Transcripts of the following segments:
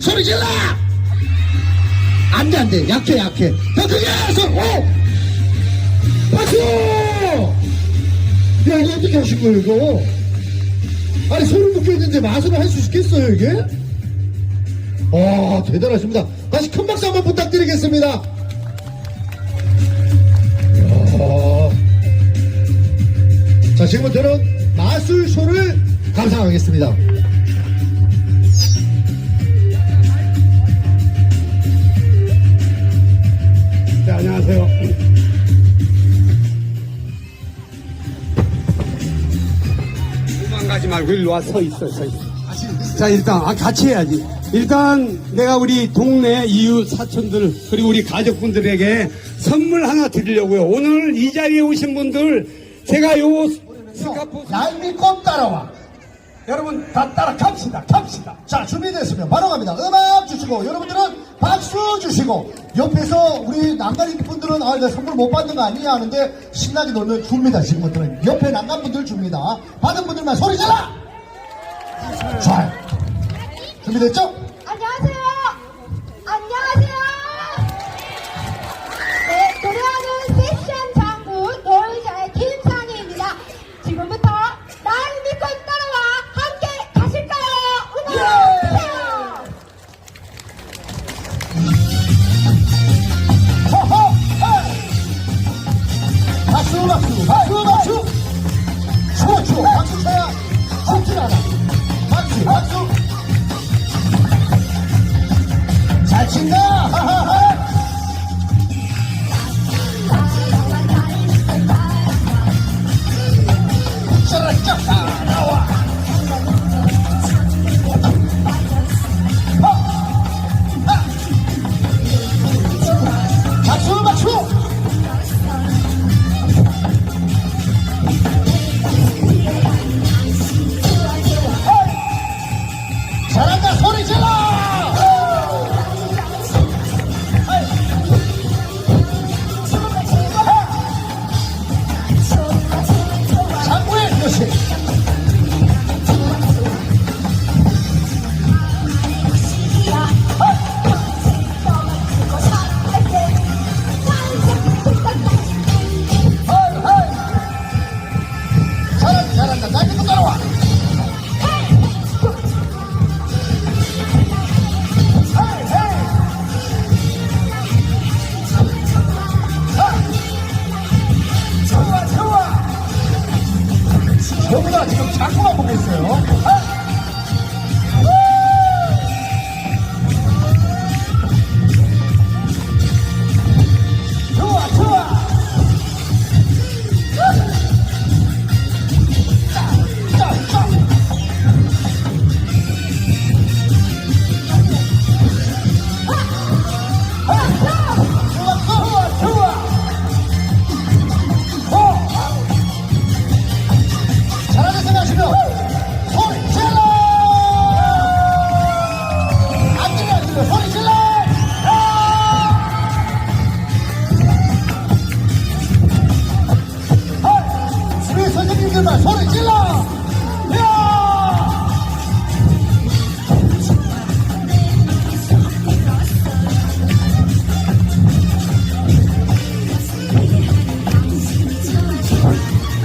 소리 질러! 약해, 약해. 더 크게! 손, 오! 박수! 야, 어떻게 하신 거예요, 이거? 아니, 손을 묶여 있는데 마술을 할 수 있겠어요, 이게? 와, 대단하십니다. 다시 큰 박수 한번 부탁드리겠습니다. 자, 지금부터는 마술쇼를 감상하겠습니다. 네, 안녕하세요. 도망가지 말고 일로 와 서 있어, 서 있어. 자, 일단, 아, 같이 해야지. 일단, 내가 우리 동네 이웃 사촌들, 그리고 우리 가족분들에게 선물 하나 드리려고요. 오늘 이 자리에 오신 분들, 제가 요 날 믿고 따라와. 여러분 다 따라 갑시다, 갑시다. 자, 준비됐으면 바로 갑니다. 음악 주시고, 여러분들은 박수 주시고, 옆에서 우리 난간 분들은, 아, 내 선물 못 받는 거 아니냐 하는데, 신나게 놀면 줍니다, 지금부터는. 옆에 난간 분들 줍니다. 받은 분들만 소리 질러! 좋아요. 준비됐죠? 안녕하세요. 박수 박수 박수 박수 소초 박수 쳐야 속질하다 박수 박수 잘 친다 있어요. 进去了，跳。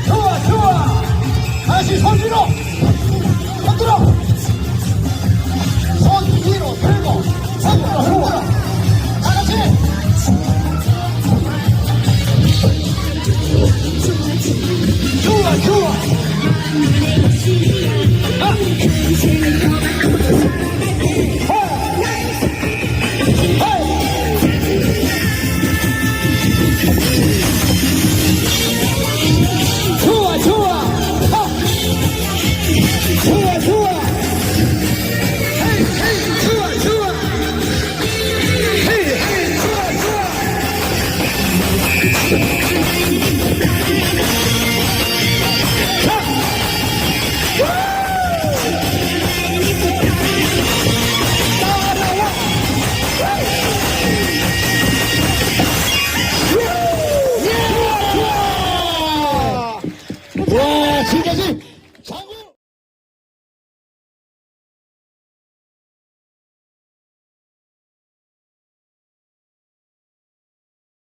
跳吧，跳吧，还是创新。Hey!